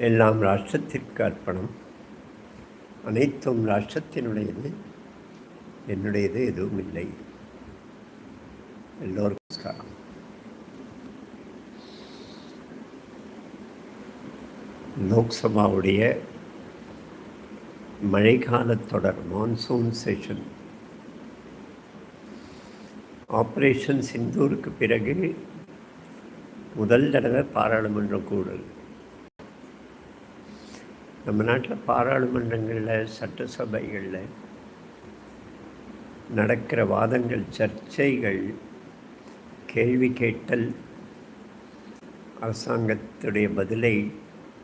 எல்லாம் ராஷ்டிரத்திற்கு அர்ப்பணம். அனைத்தும் ராஷ்டிரத்தினுடையது. என்னுடையது எதுவும் இல்லை. எல்லோருக்கும் நமஸ்காரம். லோக்சபாவுடைய மழைக்கால தொடர் மான்சூன் செஷன் ஆப்ரேஷன் சிந்தூருக்கு பிறகு முதல் தடவை பாராளுமன்ற கூடல் நம்ம நாட்டில் பாராளுமன்றங்களில் சட்டசபைகளில் நடக்கிற வாதங்கள் சர்ச்சைகள் கேள்வி கேட்டல் அரசாங்கத்துடைய பதிலை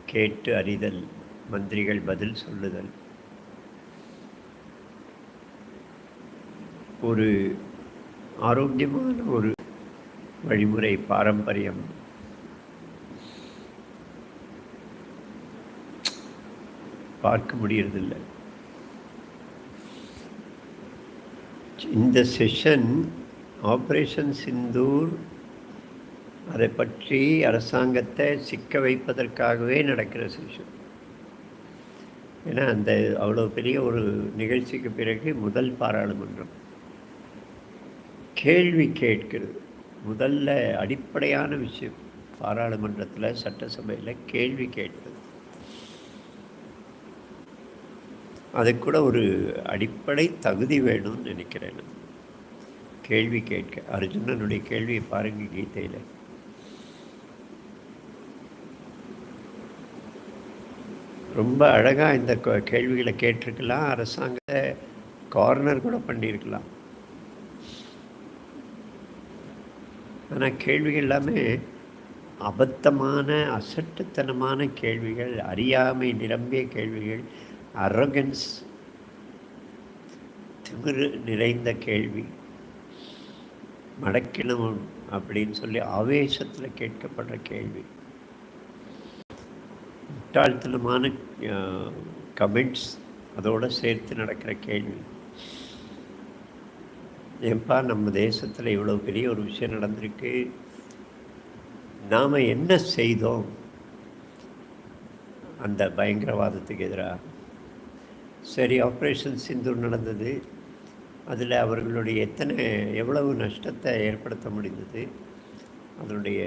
கேட்டு அறிதல் மந்திரிகள் பதில் சொல்லுதல். ஒரு ஆரோக்கியமான ஒரு வழிமுறை பாரம்பரியம் பார்க்க முடியறதில்லை. இந்த செஷன் ஆப்ரேஷன் சிந்தூர் அதை பற்றி அரசாங்கத்தை சிக்க வைப்பதற்காகவே நடக்கிற செஷன் ஏன்னா அந்த அவ்வளோ பெரிய ஒரு நிகழ்ச்சிக்கு பிறகு முதல் பாராளுமன்றம். கேள்வி கேட்கிறது. முதல்ல அடிப்படையான விஷயம். பாராளுமன்றத்தில் சட்டசபையில் கேள்வி கேட்பது. அதுக்கூட கூட ஒரு அடிப்படை தகுதி வேணும்னு நினைக்கிறேன். நான் கேள்வி கேட்க அர்ஜுனனுடைய கேள்வியை பாருங்கள் கீதையில். ரொம்ப அழகாக இந்த கேள்விகளை கேட்டிருக்கலாம். அரசாங்கத்தை கார்னர் கூட பண்ணியிருக்கலாம். ஆனால் கேள்விகள் எல்லாமே அபத்தமான அசட்டுத்தனமான கேள்விகள் அறியாமை நிரம்பிய கேள்விகள் அரகன்ஸ் திமிரு நிறைந்த கேள்வி மடக்கினம் அப்படின்னு சொல்லி ஆவேசத்தில் கேட்கப்படுற கேள்வி. முட்டாள்தனமான கமெண்ட்ஸ் அதோடு சேர்த்து நடக்கிற கேள்வி. ஏன்பா நம்ம தேசத்தில் இவ்வளோ பெரிய ஒரு விஷயம் நடந்திருக்கு? நாம் என்ன செய்தோம்? அந்த பயங்கரவாதத்துக்கு எதிராக சரி ஆப்ரேஷன் சிந்தூர் நடந்தது. அதில் அவர்களுடைய எத்தனை எவ்வளவு நஷ்டத்தை ஏற்படுத்த முடிந்தது? அதனுடைய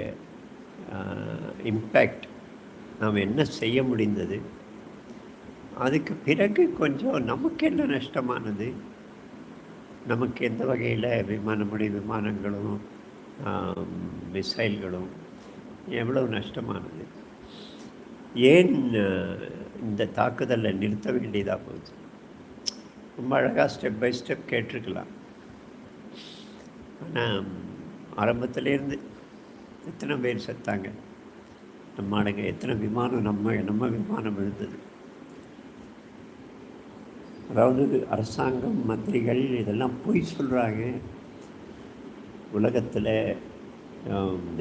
இம்பேக்ட் நாம் என்ன செய்ய முடிந்தது? அதுக்கு பிறகு கொஞ்சம் நமக்கு என்ன நஷ்டமானது? நமக்கு எந்த வகையில் விமானமுடி விமானங்களும் மிசைல்களும் எவ்வளவு நஷ்டமானது? ஏன் இந்த தாக்குதலை நிறுத்த வேண்டியதாக போகுது? ரொம்ப அழகாக ஸ்டெப் பை ஸ்டெப் கேட்டிருக்கலாம். ஆனால் ஆரம்பத்துலேருந்து எத்தனை பேர் செத்தாங்க? நம்ம ஆளுங்க எத்தனை விமானம் நம்ம நம்ம விமானம் விழுந்தது? அதாவது அரசாங்கம் மந்திரிகள் இதெல்லாம் பொய் சொல்கிறாங்க உலகத்தில்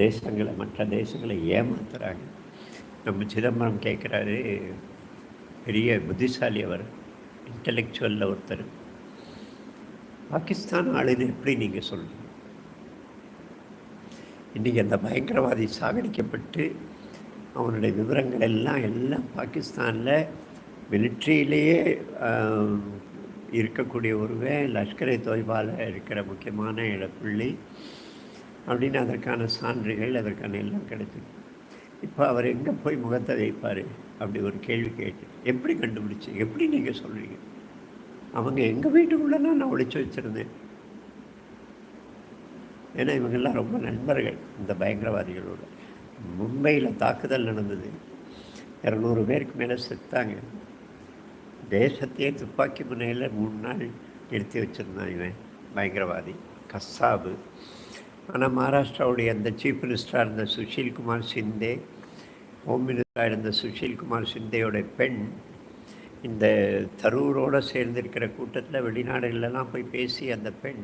தேசங்களை மற்ற தேசங்களை ஏமாத்துகிறாங்க நம்ம சிதம்பரம் கேட்குறாரு பெரிய புத்திசாலி அவர் இன்டலெக்சுவலில் ஒருத்தர். பாகிஸ்தான் ஆளுன்னு எப்படி நீங்கள் சொல்லுங்கள் இன்றைக்கி அந்த பயங்கரவாதி சாகடிக்கப்பட்டு அவனுடைய விவரங்கள் எல்லாம் எல்லாம் பாகிஸ்தானில் மிலிட்ரியிலேயே இருக்கக்கூடிய ஒருவன் லஷ்கரை தொய்பால் இருக்கிற முக்கியமான இடப்புள்ளி அப்படின்னு அதற்கான சான்றுகள் அதற்கான எல்லாம் கிடைச்சிருக்கு. இப்போ அவர் எங்கே போய் முகத்தை வைப்பார்? அப்படி ஒரு கேள்வி கேட்டு எப்படி கண்டுபிடிச்சி எப்படி நீங்கள் சொல்கிறீங்க? அவங்க எங்கள் வீட்டுக்குள்ளே நான் ஒழிச்சு வச்சுருந்தேன். ஏன்னா இவங்கெல்லாம் ரொம்ப நண்பர்கள் இந்த பயங்கரவாதிகளோட. மும்பையில் தாக்குதல் நடந்தது. இரநூறு பேருக்கு மேலே செத்தாங்க. தேசத்தையே துப்பாக்கி முனையில் மூணு நாள் நிறுத்தி வச்சுருந்தான் இவன் பயங்கரவாதி. கசாபு ஆனால் மகாராஷ்டிராவுடைய அந்த சீஃப் மினிஸ்டராக இருந்த சுஷில்குமார் சிந்தே ஹோம் மினிஸ்டராக இருந்த சுஷில்குமார் சிந்தேயோட பெண் இந்த தரூரோடு சேர்ந்திருக்கிற கூட்டத்தில் வெளிநாடுகளெல்லாம் போய் பேசி அந்த பெண்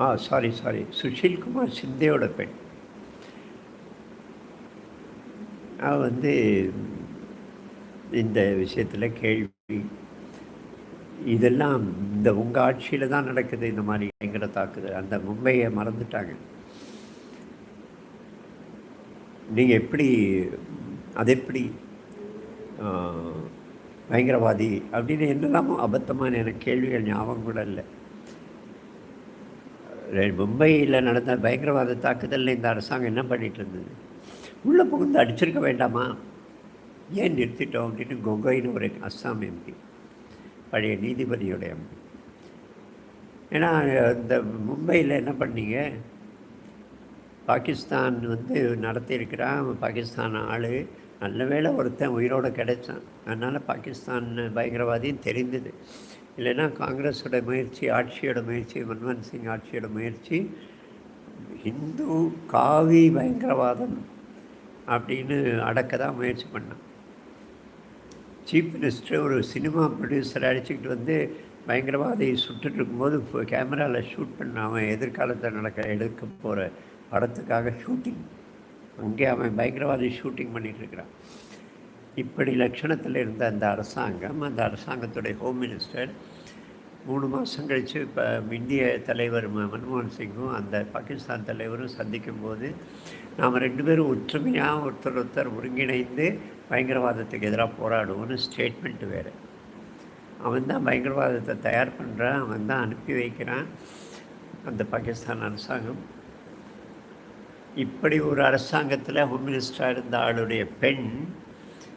ஆ சாரி சாரி சுஷில்குமார் சிந்தேயோட பெண். அவ வந்து இந்த விஷயத்தில் கேள்வி இதெல்லாம் இந்த உங்கள் ஆட்சியில் தான் நடக்குது இந்த மாதிரி பயங்கர தாக்குதல். அந்த மும்பையை மறந்துட்டாங்க. நீங்கள் எப்படி அது எப்படி பயங்கரவாதி அப்படின்னு என்னெல்லாமோ அபத்தமான எனக்கு கேள்விகள் ஞாபகம் கூட இல்லை. மும்பையில் நடந்த பயங்கரவாத தாக்குதலில் இந்த அரசாங்கம் என்ன பண்ணிட்டு இருந்தது? உள்ளே புகுந்து அடிச்சிருக்க வேண்டாமா? ஏன் நிறுத்திட்டோம் அப்படின்னு கொகோயின்னு ஒரு அஸ்ஸாம் எம்பி. பழைய நீதிபதியுடைய ஏன்னா இந்த மும்பையில் என்ன பண்ணீங்க? பாகிஸ்தான் வந்து நடத்தியிருக்கிறான் பாகிஸ்தான் ஆள். நல்ல வேளை ஒருத்தன் உயிரோடு கிடைச்சான். அதனால் பாகிஸ்தான் பயங்கரவாதியும் தெரிந்தது. இல்லைன்னா காங்கிரஸோட முயற்சி ஆட்சியோட முயற்சி மன்மோகன் சிங் ஆட்சியோட முயற்சி இந்து காவி பயங்கரவாதம் அப்படின்னு அடக்க தான் முயற்சி பண்ணான். சீஃப் மினிஸ்டர் ஒரு சினிமா ப்ரொடியூசர் அடிச்சுக்கிட்டு வந்து பயங்கரவாதியை சுட்டுட்டு இருக்கும்போது இப்போ கேமராவில் ஷூட் பண்ண அவன் எதிர்காலத்தில் நடக்க எடுக்க போகிற படத்துக்காக ஷூட்டிங் அங்கே அவன் பயங்கரவாதி ஷூட்டிங் பண்ணிகிட்ருக்கிறான் இப்படி லட்சணத்தில் இருந்த அந்த அரசாங்கம் அந்த அரசாங்கத்துடைய ஹோம் மினிஸ்டர் மூணு மாதம் கழித்து இப்போ இந்திய தலைவர் ம- மன்மோகன் சிங்கும் அந்த பாகிஸ்தான் தலைவரும் சந்திக்கும் போது நாம் ரெண்டு பேரும் ஒற்றுமையாக ஒருத்தர் ஒருத்தர் ஒருங்கிணைந்து பயங்கரவாதத்துக்கு எதிராக போராடுவோம்னு ஸ்டேட்மெண்ட் வேறு. அவன் தான் பயங்கரவாதத்தை தயார் பண்ணுறான் அவன் தான் அனுப்பி வைக்கிறான் அந்த பாகிஸ்தான் அரசாங்கம். இப்படி ஒரு அரசாங்கத்தில் ஹோம் மினிஸ்டராக இருந்த ஆளுடைய பெண்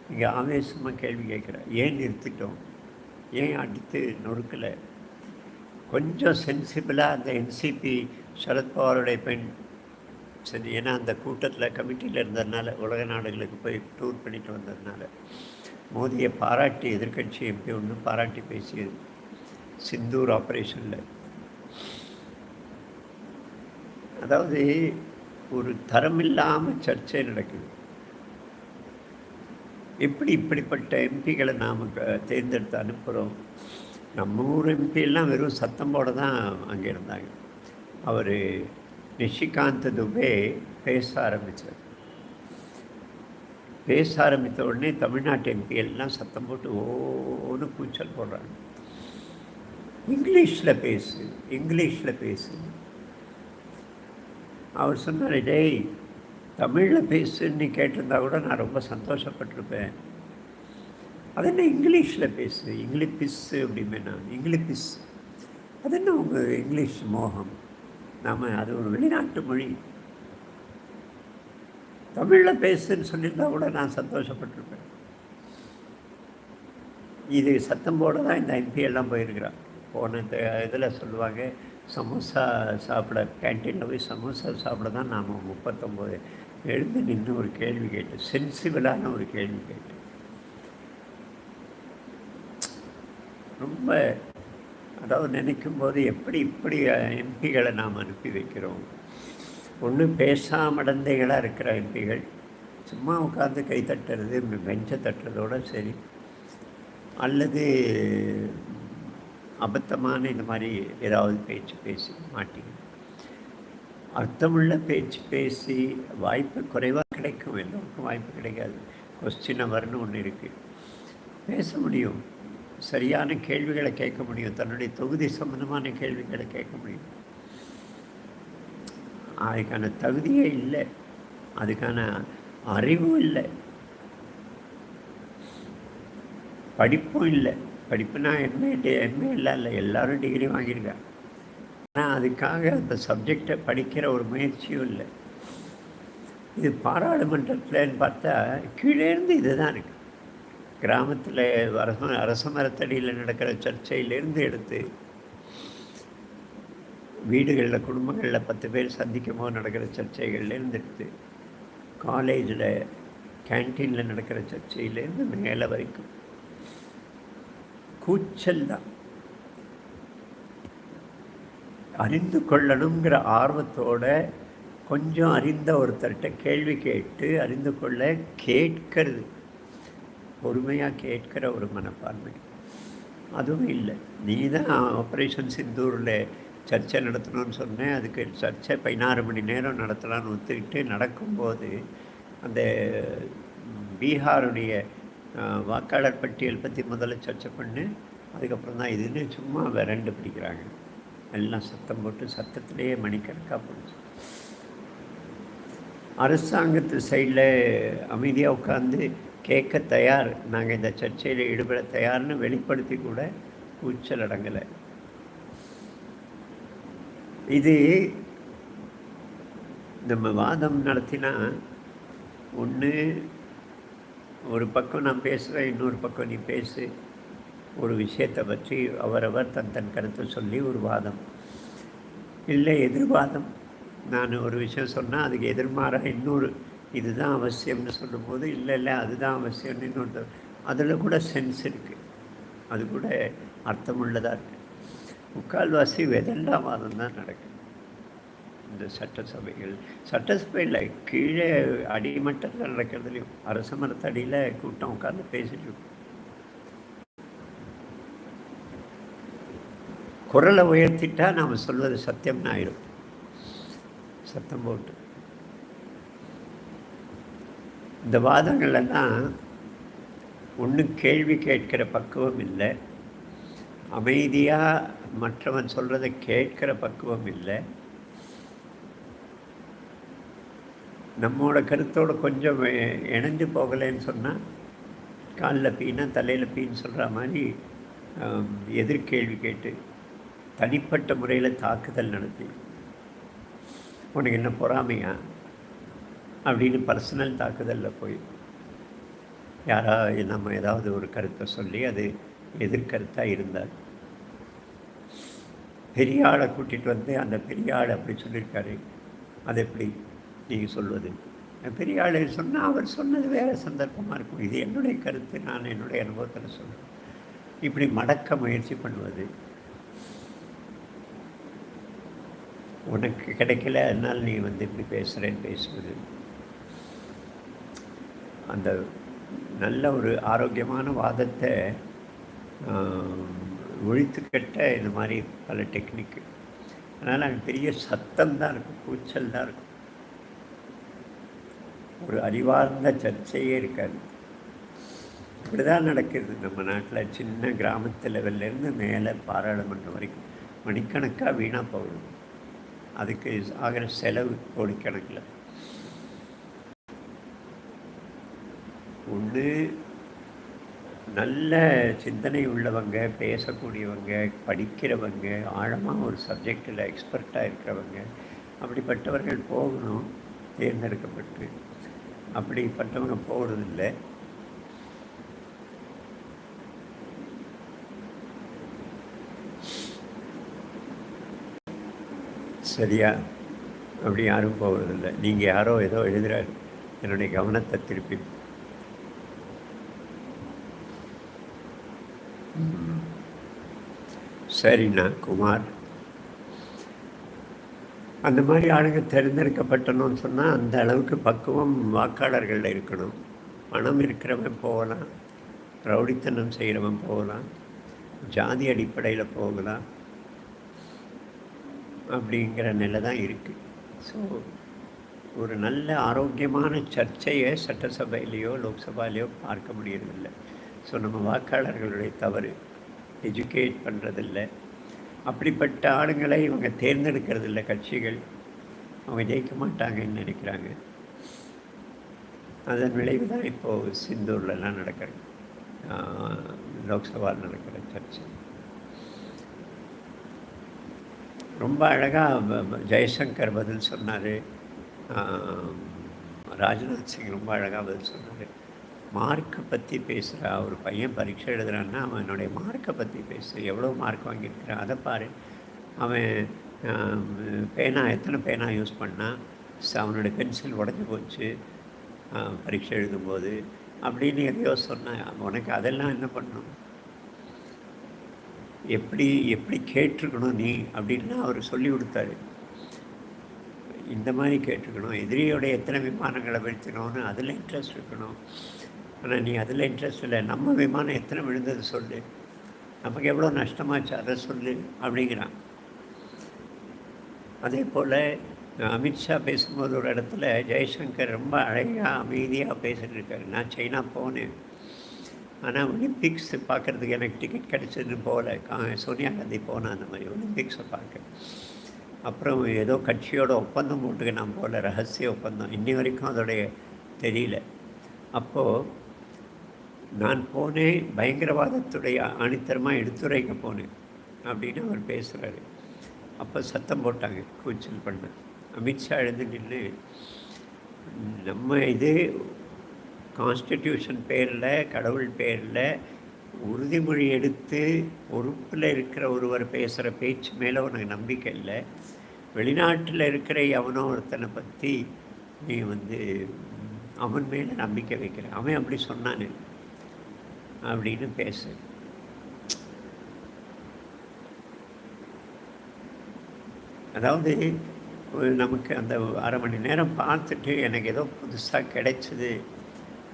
இங்கே ஆவேசமாக கேள்வி கேட்குறா. ஏன் நிறுத்திட்டோம்? ஏன் அடித்து நொறுக்கலை? கொஞ்சம் சென்சிபிளாக அந்த என்சிபி சரத்பவாருடைய பெண் சரி ஏன்னா அந்த கூட்டத்தில் கமிட்டியில் இருந்ததுனால உலக நாடுகளுக்கு போய் டூர் பண்ணிட்டு வந்ததுனால மோதியை பாராட்டி எதிர்கட்சி எம்பி ஒன்று பாராட்டி பேசியது சிந்தூர் ஆப்ரேஷனில் அதாவது ஒரு தரமில்லாமல் சர்ச்சை நடக்குது. எப்படி இப்படிப்பட்ட எம்பிகளை நாம் தேர்ந்தெடுத்து அனுப்புகிறோம் நம்ம ஊர் எம்பியெல்லாம் வெறும் சத்தம் போட தான் அங்கே இருந்தாங்க. அவர் நிஷிகாந்த் துபே பேச ஆரம்பித்தார் பேச ஆரம்பித்த உடனே தமிழ்நாட்டு எம்பி எல்லாம் சத்தம் போட்டு ஓன்னு கூச்சல் போடுறாங்க. இங்கிலீஷில் பேசு இங்கிலீஷில் பேசு. அவர் சொன்னார் டேய் தமிழில் பேசுன்னு கேட்டிருந்தா கூட நான் ரொம்ப சந்தோஷப்பட்டிருப்பேன். அது என்ன இங்கிலீஷில் பேசு? இங்கிலீஷ் அப்படிமே நான். இங்கிலீஷ் அது என்ன உங்கள் இங்கிலீஷ் மோகம்? நாம் அது ஒரு வெளிநாட்டு மொழி. தமிழில் பேசுன்னு சொல்லியிருந்தா கூட நான் சந்தோஷப்பட்டிருப்பேன். இது சத்தம் போட தான் இந்த எம்பியெல்லாம் போயிருக்கிறான். போன இதில் சொல்லுவாங்க சமோசா சாப்பிட கேன்டீனில் போய் சமோசா சாப்பிட தான் நாம் முப்பத்தொம்போது எழுந்து நின்று ஒரு கேள்வி கேட்டு சென்சிபிளான ஒரு கேள்வி கேட்டு. ரொம்ப அதாவது நினைக்கும் போது எப்படி இப்படி எம்பிகளை நாம் அனுப்பி வைக்கிறோம்? ஒன்று பேசாமடந்தைகளாக இருக்கிற எம்பிகள். சும்மா உட்காந்து கை தட்டுறது பெஞ்சை தட்டுறதோட சரி. அல்லது அபத்தமான இந்த மாதிரி ஏதாவது பேச்சு பேசி மாட்டிங்க. அர்த்தமுள்ள பேச்சு பேசி வாய்ப்பு குறைவாக கிடைக்கும். எல்லோருக்கும் வாய்ப்பு கிடைக்காது. கொஸ்டின் அவர்னு ஒன்று இருக்குது பேச முடியும். சரியான கேள்விகளை கேட்க முடியும். தன்னுடைய தொகுதி சம்பந்தமான கேள்விகளை கேட்க முடியும். அதுக்கான தகுதியே இல்லை. அதுக்கான அறிவும் இல்லை. படிப்பும் இல்லை. படிப்புனா எம்ஏ எம்ஏ இல்லை. இல்லை எல்லாரும் டிகிரி வாங்கியிருக்காங்க. ஆனால் அதுக்காக அந்த சப்ஜெக்டை படிக்கிற ஒரு முயற்சியும் இல்லை. இது பாராளுமன்றத்தில்னு பார்த்தா கீழேருந்து இதுதான் இருக்குது கிராமத்தில் அரச அரச மரத்தடியில் நடக்கிற சர்ச்சையிலேருந்து எடுத்து வீடுகளில் குடும்பங்களில் பத்து பேர் சந்திக்கும் போது நடக்கிற சர்ச்சைகள்லேருந்து எடுத்து காலேஜில் கேன்டீனில் நடக்கிற சர்ச்சையிலேருந்து மேலே வரைக்கும். கூச்சல் தான். அறிந்து கொள்ளணுங்கிற ஆர்வத்தோட கொஞ்சம் அறிந்த ஒருத்தர்கிட்ட கேள்வி கேட்டு அறிந்து கொள்ள கேட்கறது. பொறுமையாக கேட்கிற ஒரு மனப்பான்மை. அதுவும் இல்லை. நீ தான் ஆப்ரேஷன் சிந்தூரில் சர்ச்சை நடத்தணும்னு சொன்னேன். அதுக்கு சர்ச்சை பதினாறு மணி நேரம் நடத்தலாம்னு ஒத்துக்கிட்டு நடக்கும்போது அந்த பீகாருடைய வாக்காளர் பட்டியல் பற்றி முதல்ல சர்ச்சை பண்ணு. அதுக்கப்புறம் தான் இதுன்னு சும்மா விரண்டு பிடிக்கிறாங்க. எல்லாம் சத்தம் போட்டு சத்தத்திலேயே மணிக்கணக்காக போச்சு. அரசாங்கத்து சைடில் அமைதியாக உட்காந்து கேட்க தயார். நாங்கள் இந்த சர்ச்சையில் ஈடுபட தயார்னு வெளிப்படுத்தி கூட கூச்சல் அடங்கலை. இது நம்ம வாதம் நடத்தினா ஒன்று ஒரு பக்கம் நான் பேசுகிறேன் இன்னொரு பக்கம் நீ பேசு. ஒரு விஷயத்தை பற்றி அவரவர் தன் தன் கருத்தை சொல்லி ஒரு வாதம். இல்லை எதிர்வாதம். நான் ஒரு விஷயம் சொன்னால் அதுக்கு எதிர்மாறாக இன்னொரு இதுதான் அவசியம்னு சொல்லும்போது இல்லை இல்லை அதுதான் அவசியம்னு இன்னொரு அதில் கூட சென்ஸ் இருக்குது அது கூட அர்த்தமுள்ளதாக இருக்குது முக்கால்வாசி வெதண்டா வாதம் தான் நடக்குது. இந்த சட்டசபைகள் சட்டசபையில் கீழே அடிமட்டத்தில் நடக்கிறதுலையும் அரச மரத்தடியில் கூட்டம் உட்காந்து பேசிட்டு இருக்கும் குரலை உயர்த்திட்டா நாம் சொல்வது சத்தியம்னு ஆயிடும் சத்தம் போட்டு. இந்த வாதங்களெல்லாம் ஒன்றும் கேள்வி கேட்கிற பக்குவம் இல்லை. அமைதியாக மற்றவன் சொல்கிறத கேட்கிற பக்குவம் இல்லை. நம்மளோட கருத்தோடு கொஞ்சம் இணைஞ்சு போகலைன்னு சொன்னால் காலில் பீனா தலையில் பீன்னு சொல்கிற மாதிரி எதிர்கேள்வி கேட்டு தனிப்பட்ட முறையில் தாக்குதல் நடத்தி. உனக்கு என்ன பொறாமையா? அப்படின்னு பர்சனல் தாக்குதலில் போய் யாரா நம்ம ஏதாவது ஒரு கருத்தை சொல்லி அது எதிர்கருத்தாக இருந்தார். பெரிய ஆளை கூட்டிகிட்டு வந்து அந்த பெரிய ஆள் அப்படி சொல்லியிருக்காரு அது எப்படி நீங்கள் சொல்வது? பெரிய ஆள் சொன்னால் அவர் சொன்னது வேறு சந்தர்ப்பமாக இருக்கும். இது என்னுடைய கருத்து நான் என்னுடைய அனுபவத்தில் சொல்கிறேன் இப்படி மடக்க முயற்சி பண்ணுவது. உனக்கு கிடைக்கல அதனால் நீ வந்து இப்படி பேசுகிறேன்னு பேசுவது. அந்த நல்ல ஒரு ஆரோக்கியமான வாதத்தை ஒழித்து கட்ட இந்த மாதிரி பல டெக்னிக்கு. அதனால் அங்கே பெரிய சத்தம் தான் இருக்கும் கூச்சல் தான் இருக்கும். ஒரு அறிவார்ந்த சர்ச்சையே இருக்காது. இப்படி தான் நடக்குது நம்ம நாட்டில் சின்ன கிராமத்து லெவல்லேருந்து மேலே பாராளுமன்றம் வரைக்கும். மணிக்கணக்காக வீணாக போகணும் அதுக்கு ஆகிற செலவு கோடிக்கணக்கில். ஒன்று நல்ல சிந்தனை உள்ளவங்க பேசக்கூடியவங்க படிக்கிறவங்க ஆழமாக ஒரு சப்ஜெக்டில் எக்ஸ்பர்ட்டாக இருக்கிறவங்க அப்படிப்பட்டவர்கள் போகணும் தேர்ந்தெடுக்கப்பட்டு. அப்படிப்பட்டவங்க போகிறதில்லை சரியா? அப்படி யாரும் போகிறதில்ல நீங்கள் யாரோ ஏதோ எழுதுகிறார் என்னுடைய கவனத்தை திருப்பி சரிண்ணா குமார். அந்த மாதிரி ஆளுங்க தேர்ந்தெடுக்கப்பட்டணும்னு சொன்னால் அந்த அளவுக்கு பக்குவம் வாக்காளர்களில் இருக்கணும். பணம் இருக்கிறவன் போகலாம். ரவுடித்தனம் செய்கிறவன் போகலாம். ஜாதி அடிப்படையில் போகலாம். அப்படிங்கிற நிலை தான் இருக்குது ஸோ ஒரு நல்ல ஆரோக்கியமான சர்ச்சையை சட்டசபையிலையோ லோக்சபாலேயோ பார்க்க முடியறதில்லை. ஸோ நம்ம வாக்காளர்களுடைய தவறு. எஜுகேட் பண்ணுறதில்ல அப்படிப்பட்ட ஆளுங்களை இவங்க தேர்ந்தெடுக்கிறதில்ல கட்சிகள். அவங்க ஜெயிக்க மாட்டாங்கன்னு நினைக்கிறாங்க. அதன் விளைவு தான் இப்போது சிந்தூர்லலாம் நடக்கிறது லோக்சபா நடக்கிற சர்ச்சை. ரொம்ப அழகாக ஜெய்சங்கர் பதில் சொன்னார். ராஜ்நாத் சிங் ரொம்ப அழகாக பதில் சொன்னார். மார்க்கை பற்றி பேசுகிறா ஒரு பையன் பரீட்சை எழுதுறான்னா அவன் என்னுடைய மார்க்கை பற்றி பேசு. எவ்வளோ மார்க் வாங்கியிருக்கிறான்? அதை பாரு. அவன் பேனா எத்தனை பேனா யூஸ் பண்ணால் அவனுடைய பென்சில் உடஞ்சி போச்சு. பரீட்சை எழுதும்போது. அப்படின்னு எதையோ சொன்னேன் உனக்கு அதெல்லாம் என்ன பண்ணணும் எப்படி எப்படி கேட்டிருக்கணும் நீ? அப்படின்னு அவர் சொல்லி கொடுத்தாரு. இந்த மாதிரி கேட்டிருக்கணும். எதிரியோட எத்தனை விமானங்களை வீழ்த்தணும்னு அதில் இன்ட்ரெஸ்ட் இருக்கணும். ஆனால் நீ அதில் இன்ட்ரெஸ்ட் இல்லை. நம்ம விமானம் எத்தனை விழுந்தது சொல்லு. நமக்கு எவ்வளோ நஷ்டமாச்சு அதை சொல்லு அப்படிங்கிறான். அதே போல் அமித்ஷா பேசும்போது ஒரு இடத்துல ஜெய்சங்கர் ரொம்ப அழகாக அமைதியாக பேசிகிட்டு இருக்காரு. நான் சைனா போனேன். ஆனால் ஒலிம்பிக்ஸ் பார்க்குறதுக்கு எனக்கு டிக்கெட் கிடச்சதுன்னு போகல. கா சோனியா காந்தி போனேன் அந்த மாதிரி ஒலிம்பிக்ஸை பார்க்க. அப்புறம் ஏதோ கட்சியோட ஒப்பந்தம் போட்டுக்கினான் போகல. ரகசிய ஒப்பந்தம். இன்னி வரைக்கும் அதோடைய தெரியல. அப்போது நான் போனேன் பயங்கரவாதத்துடைய அணித்தரமாக எடுத்துரைக்க போனேன் அப்படின்னு அவர் பேசுகிறாரு அப்போ சத்தம் போட்டாங்க கூச்சல் பண்ண. அமித்ஷா எழுந்து நின்று நம்ம இது கான்ஸ்டிடியூஷன் பேரில் கடவுள் பேரில் உறுதிமொழி எடுத்து பொறுப்பில் இருக்கிற ஒருவர் பேசுகிற பேச்சு மேலே உனக்கு நம்பிக்கை இல்லை. வெளிநாட்டில் இருக்கிற எவனோ ஒருத்தனை பற்றி நீ வந்து அவன் மேலே நம்பிக்கை வைக்கிற. அவன் அப்படி சொன்னானு. அப்படின்னு பேசு. அதாவது நமக்கு அந்த அரை மணி நேரம் பார்த்துட்டு எனக்கு ஏதோ புதுசாக கிடைச்சிது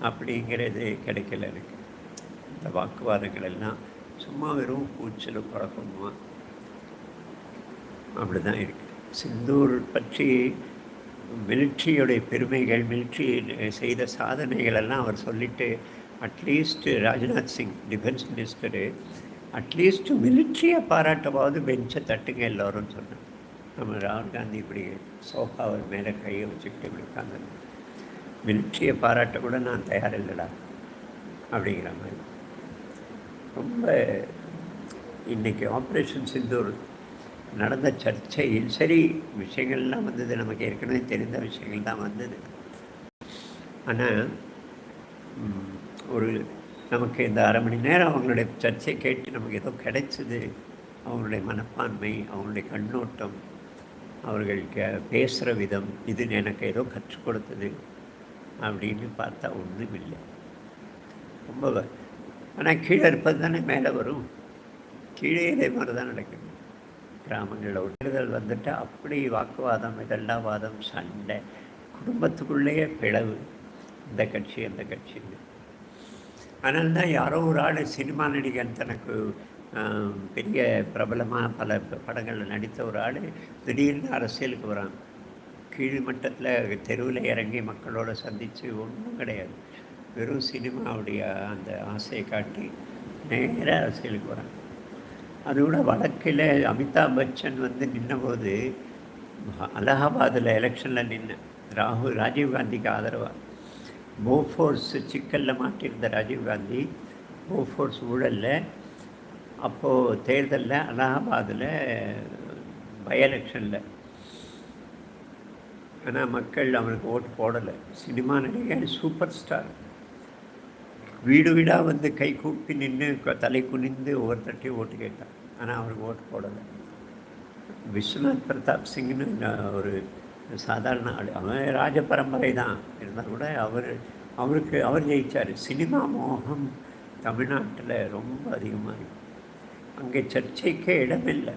அப்படிங்கிறது கிடைக்கல எனக்கு. இந்த வாக்குவாதங்கள் எல்லாம் சும்மா வெறும் கூச்சலும் குழப்பமா அப்படி தான் இருக்குது சிந்தூர் பற்றி மிலிட்ரியுடைய பெருமைகள் மிலிட்ரி செய்த சாதனைகள் எல்லாம் அவர் சொல்லிவிட்டு at least Rajnath Singh defence minister at least மிலிட்ரியை பாராட்டவாவது பெஞ்சை தட்டுங்க எல்லோரும் சொன்னேன் நம்ம ராகுல் காந்தி இப்படி சோஃபாவர் மேலே கையை வச்சுக்கிட்டு இப்படி உட்காந்து மிலிட்ரியை பாராட்ட கூட நான் தயார் இல்லைடா அப்படிங்கிற மாதிரி. ரொம்ப இன்றைக்கி ஆப்ரேஷன் சிந்தூர் நடந்த சர்ச்சையில் சரி விஷயங்கள்லாம் வந்தது நமக்கு ஏற்கனவே தெரிந்த விஷயங்கள் தான் வந்தது. ஆனால் ஒரு நமக்கு இந்த அரை மணி நேரம் அவங்களுடைய சர்ச்சை கேட்டு நமக்கு ஏதோ கிடைச்சிது. அவங்களுடைய மனப்பான்மை அவங்களுடைய கண்ணோட்டம் அவர்கள் பேசுகிற விதம் இது எனக்கு ஏதோ கற்றுக் கொடுத்தது அப்படின்னு பார்த்தா ஒன்றும் இல்லை. ரொம்ப ஆனால் கீழே இருப்பது தானே மேலே வரும். கீழே இதே மாதிரி தான் நடக்குது. கிராமங்களில் ஒட்டுதல் வந்துட்டு அப்படி வாக்குவாதம் இதெல்லாம் வாதம் சண்டை குடும்பத்துக்குள்ளேயே பிளவு. இந்த கட்சி அந்த கட்சின்னு. அதனால தான் யாரோ ஒரு ஆள் சினிமா நடிகன் தனக்கு பெரிய பிரபலமாக பல படங்களில் நடித்த ஒரு ஆள் திடீர்னு அரசியலுக்கு வரான். கீழ்மட்டத்தில் தெருவில் இறங்கி மக்களோட சந்தித்து ஒன்றும் கிடையாது. வெறும் சினிமாவுடைய அந்த ஆசையை காட்டி நேராக அரசியலுக்கு வரான். அதோட வடக்கில் அமிதாப் பச்சன் வந்து நின்னபோது அலகாபாத்தில் எலெக்ஷனில் நின்று ராகுல் ராஜீவ்காந்திக்கு ஆதரவாக போஃபோர்ஸ் சிக்கலில் மாட்டியிருந்த ராஜீவ்காந்தி போஃபோர்ஸ் ஊழலில் அப்போது தேர்தலில் அலகாபாதில் பை எலெக்ஷனில். ஆனால் மக்கள் அவனுக்கு ஓட்டு போடலை. சினிமா நடிகர் சூப்பர் ஸ்டார். வீடு வீடாக வந்து கை கூப்பி நின்று தலை குனிந்து ஒவ்வொருத்தட்டையும் ஓட்டு கேட்டான் ஆனால் அவருக்கு ஓட்டு போடலை. விஸ்வநாத் பிரதாப் சிங்னு ஒரு சாதாரண ஆள். அவன் ராஜ பரம்பரை தான். இருந்தால் கூட அவர் அவருக்கு அவர் ஜெயித்தார் சினிமா மோகம் தமிழ்நாட்டில் ரொம்ப அதிகமாக இருக்குது அங்கே சர்ச்சைக்கே இடமில்லை.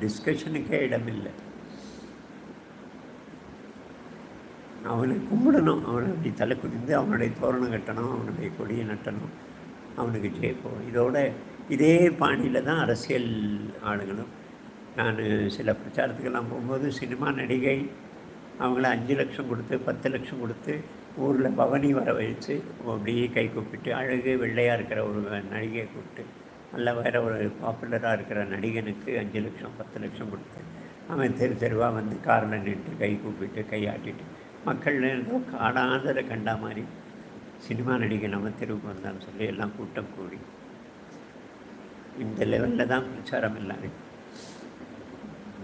டிஸ்கஷனுக்கே இடமில்லை. அவனை கும்பிடணும். அவனை அப்படி தலை குடிந்து அவனுடைய தோரணம் கட்டணும். அவனுடைய கொடியை நட்டணும். அவனுக்கு ஜெயிப்போம் இதோட இதே பாணியில் தான் அரசியல் ஆளுங்களும் நான் சில பிரச்சாரத்துக்கெல்லாம் போகும்போது சினிமா நடிகை அவங்கள அஞ்சு லட்சம் கொடுத்து பத்து லட்சம் கொடுத்து ஊரில் பவனி வர வச்சு அப்படியே கை கூப்பிட்டு அழகு வெள்ளையாக இருக்கிற ஒரு நடிகையை கூப்பிட்டு நல்ல வேறு ஒரு பாப்புலராக இருக்கிற நடிகனுக்கு அஞ்சு லட்சம் பத்து லட்சம் கொடுத்து அவன் தெரு தெருவாக வந்து காரில் நின்று கை கூப்பிட்டு கையாட்டிட்டு மக்கள் ஏதோ காடாததை கண்டா மாதிரி சினிமா நடிகை நம்ம தெருவுக்கு வந்தான்னு சொல்லி எல்லாம் கூட்டம் கூடி. இந்த லெவலில் தான் பிரச்சாரம் எல்லாமே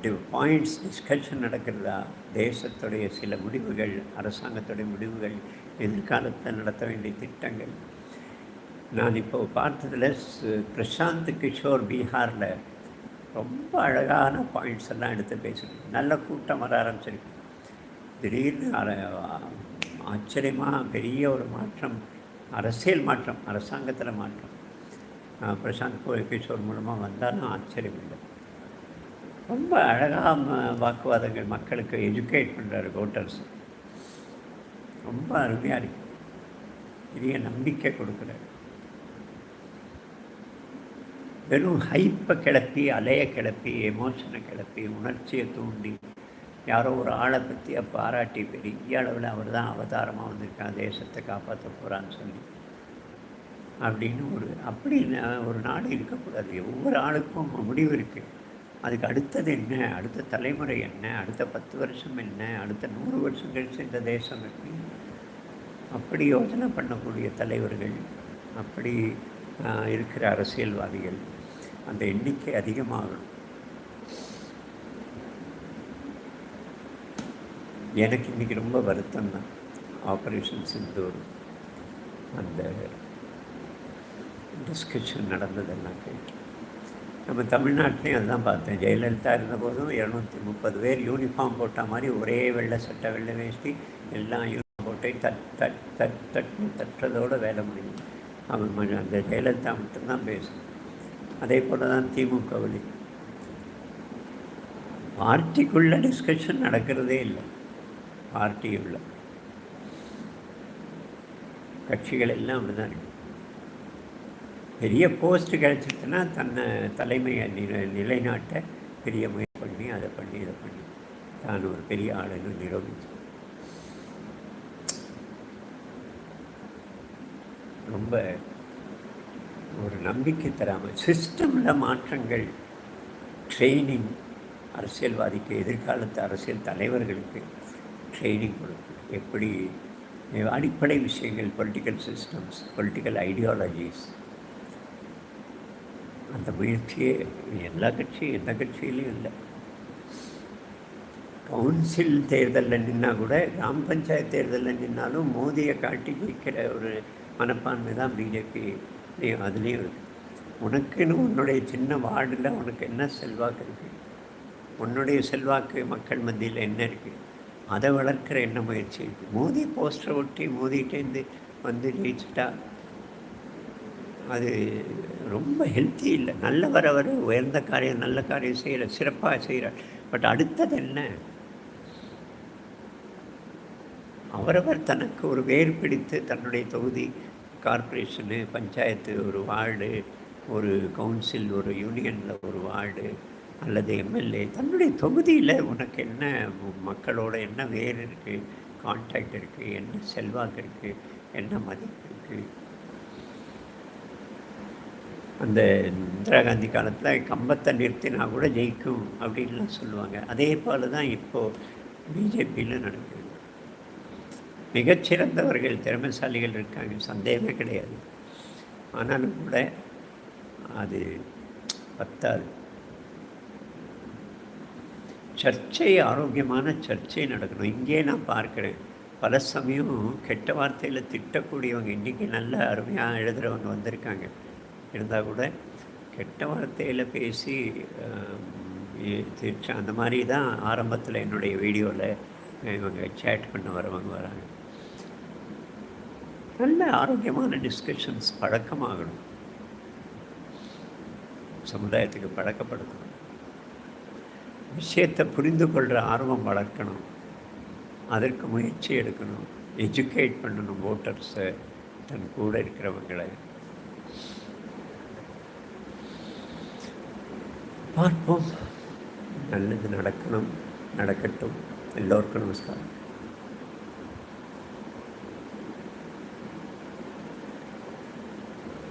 பாயிண்ட்ஸ் டிஸ்கஷன் நடக்கிறதா? தேசத்துடைய சில முடிவுகள் அரசாங்கத்துடைய முடிவுகள் எதிர்காலத்தில் நடத்த வேண்டிய திட்டங்கள். நான் இப்போ பார்த்ததில் பிரசாந்த் கிஷோர் பீகாரில் ரொம்ப அழகான பாயிண்ட்ஸ் எல்லாம் எடுத்து பேசுகிறேன் நல்ல கூட்டம் வர ஆரம்பிச்சிருக்கு. திடீர்னு ஆச்சரியமாக பெரிய ஒரு மாற்றம் அரசியல் மாற்றம் அரசாங்கத்தில் மாற்றம். பிரசாந்த் கிஷோர் மூலமாக வந்தாலும் ஆச்சரியம் இல்லை ரொம்ப அழகாக வாக்குவாதங்கள் மக்களுக்கு எஜுகேட் பண்ணுறாரு ஓட்டர்ஸ் ரொம்ப அருமையாக இருக்கு. பெரிய நம்பிக்கை கொடுக்குறாரு. வெறும் ஹைப்பை கிளப்பி அலையை கிளப்பி எமோஷனை கிளப்பி உணர்ச்சியை தூண்டி யாரோ ஒரு ஆளை பற்றி பாராட்டி பெரிய அளவில் அவர் தான் அவதாரமாக வந்திருக்கான் தேசத்தை காப்பாற்ற போகிறான்னு சொல்லி. அப்படின்னு ஒரு அப்படி ஒரு நாடு இருக்கக்கூடாது. ஒவ்வொரு ஆளுக்கும் முடிவு இருக்குது அதுக்கு அடுத்தது என்ன? அடுத்த தலைமுறை என்ன? அடுத்த பத்து வருஷம் என்ன? அடுத்த நூறு வருஷம் கழிச்சு இந்த தேசம் எப்படி? அப்படி யோசனை பண்ணக்கூடிய தலைவர்கள் அப்படி இருக்கிற அரசியல்வாதிகள் அந்த எண்ணிக்கை அதிகமாகணும். எனக்கு இன்றைக்கி ரொம்ப வருத்தம் தான் ஆப்ரேஷன் சிந்தூர் அந்த டிஸ்கஷன் நடந்ததெல்லாம் கேட்டு நம்ம தமிழ்நாட்டிலையும் அதுதான் பார்த்தேன். ஜெயலலிதா இருந்தபோதும் இரநூத்தி முப்பது பேர் யூனிஃபார்ம் போட்ட மாதிரி ஒரே வெள்ளை சட்டை வெள்ளை வேஷ்டி எல்லாம் யூனிஃபார்ம் போட்டு தட் தட் தட் தட்டு தட்டுறதோடு வேலை முடியும் அவன் அந்த ஜெயலலிதா மட்டும்தான் பேசும் அதே போல் தான் திமுகவிலே பார்ட்டிக்குள்ள டிஸ்கஷன் நடக்கிறதே இல்லை. பார்ட்டியுள்ள கட்சிகள் எல்லாம் அப்படி தான் பெரிய போஸ்ட் கிடச்சிருச்சுன்னா தன்னை தலைமையை நிலை நிலைநாட்ட பெரிய முயற்சி பண்ணி அதை பண்ணி இதை பண்ணி தான் ஒரு பெரிய ஆளுன்னு நிரூபிச்சு. ரொம்ப ஒரு நம்பிக்கை தராமல் சிஸ்டமில் மாற்றங்கள் ட்ரைனிங் அரசியல்வாதிக்கு எதிர்காலத்து அரசியல் தலைவர்களுக்கு ட்ரைனிங் கொடுக்கும் எப்படி அடிப்படை விஷயங்கள் பொலிட்டிக்கல் சிஸ்டம்ஸ் பொலிட்டிக்கல் ஐடியாலஜிஸ் அந்த முயற்சியே எல்லா கட்சியும் எந்த கட்சியிலையும் இல்லை. கவுன்சில் தேர்தலில் நின்னால் கூட கிராம பஞ்சாயத்து தேர்தலில் நின்னாலும் மோதியை காட்டி ஜெயிக்கிற ஒரு மனப்பான்மை தான் பிஜேபி அதுலேயும் இருக்குது உனக்குன்னு உன்னுடைய சின்ன வார்டில் உனக்கு என்ன செல்வாக்கு இருக்குது உன்னுடைய செல்வாக்கு மக்கள் மத்தியில் என்ன இருக்குது அதை வளர்க்குற என்ன முயற்சி இருக்குது மோதி போஸ்டரை ஒட்டி மோதிட்டேருந்து வந்து ஜெயிச்சிட்டா அது ரொம்ப ஹெல்த்தி இல்லை. நல்ல வர வர உயர்ந்த காரியம் நல்ல காரியம் செய்கிற சிறப்பாக செய்கிறார் பட் அடுத்தது என்ன? அவரவர் தனக்கு ஒரு வேர் பிடித்து தன்னுடைய தொகுதி கார்ப்பரேஷனு பஞ்சாயத்து ஒரு வார்டு ஒரு கவுன்சில் ஒரு யூனியனில் ஒரு வார்டு அல்லது எம்எல்ஏ தன்னுடைய தொகுதியில் உனக்கு என்ன மக்களோட என்ன வேர் இருக்குது கான்டாக்ட் இருக்குது என்ன செல்வாக்கு இருக்குது என்ன மதிப்பு இருக்குது அந்த இந்திரா காந்தி காலத்தில் கம்பத்தை நிறுத்தினா கூட ஜெயிக்கும் அப்படின்லாம் சொல்லுவாங்க. அதே போல் தான் இப்போது பிஜேபியில் நடக்குது. மிகச்சிறந்தவர்கள் திறமைசாலிகள் இருக்காங்க. சந்தேகமே கிடையாது. ஆனாலும் கூட அது பத்தாது. சர்ச்சை ஆரோக்கியமான சர்ச்சை நடக்கணும். இங்கே நான் பார்க்குறேன். பல சமயம் கெட்ட வார்த்தையில் திட்டக்கூடியவங்க இன்றைக்கி நல்ல அருமையாக எழுதுகிறவங்க வந்திருக்காங்க. இருந்தால் கூட கெட்ட வார்த்தையில் பேசி திருச்சி அந்த மாதிரி தான் ஆரம்பத்தில் என்னுடைய வீடியோவில் இவங்க சேட் பண்ண வரவங்க வராங்க. நல்ல ஆரோக்கியமான டிஸ்கஷன்ஸ் பழக்கமாகணும். சமுதாயத்துக்கு பழக்கப்படுத்தணும். விஷயத்தை புரிந்து கொள்கிற ஆர்வம் வளர்க்கணும். அதற்கு முயற்சி எடுக்கணும். எஜுகேட் பண்ணணும் ஓட்டர்ஸை தன் கூட இருக்கிறவங்களை. பார்ப்போம். நல்லது நடக்கணும் நடக்கட்டும். எல்லோருக்கும் நமஸ்காரம்.